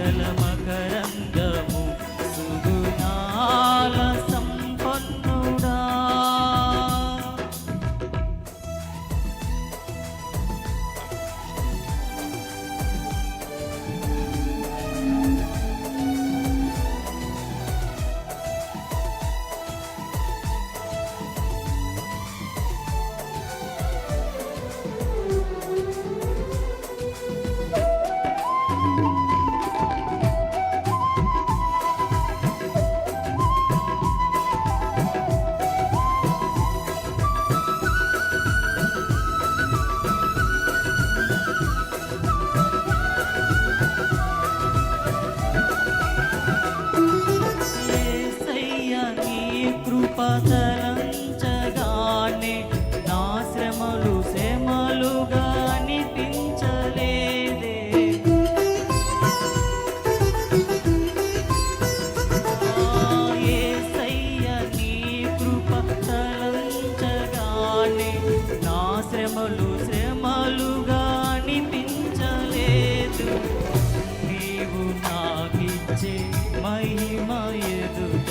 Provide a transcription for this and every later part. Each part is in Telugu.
మాటల మకరందము తలంచగానే నా శ్రమలు శ్రమలుగా అనిపించలేదే ఆ యేసయ్య నీ కృప తలంచగానే నా శ్రమలు శ్రమలుగా అనిపించలేదు నీవు నాకిచ్చే మహిమ ఎదుట?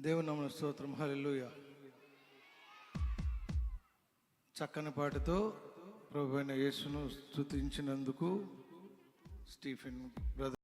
దేవు నమ్మ స్తోత్రం. హరిలుయ చక్కని పాటతో ప్రభు అయిన యేసును స్తుతించినందుకు స్టీఫెన్ బ్రదర్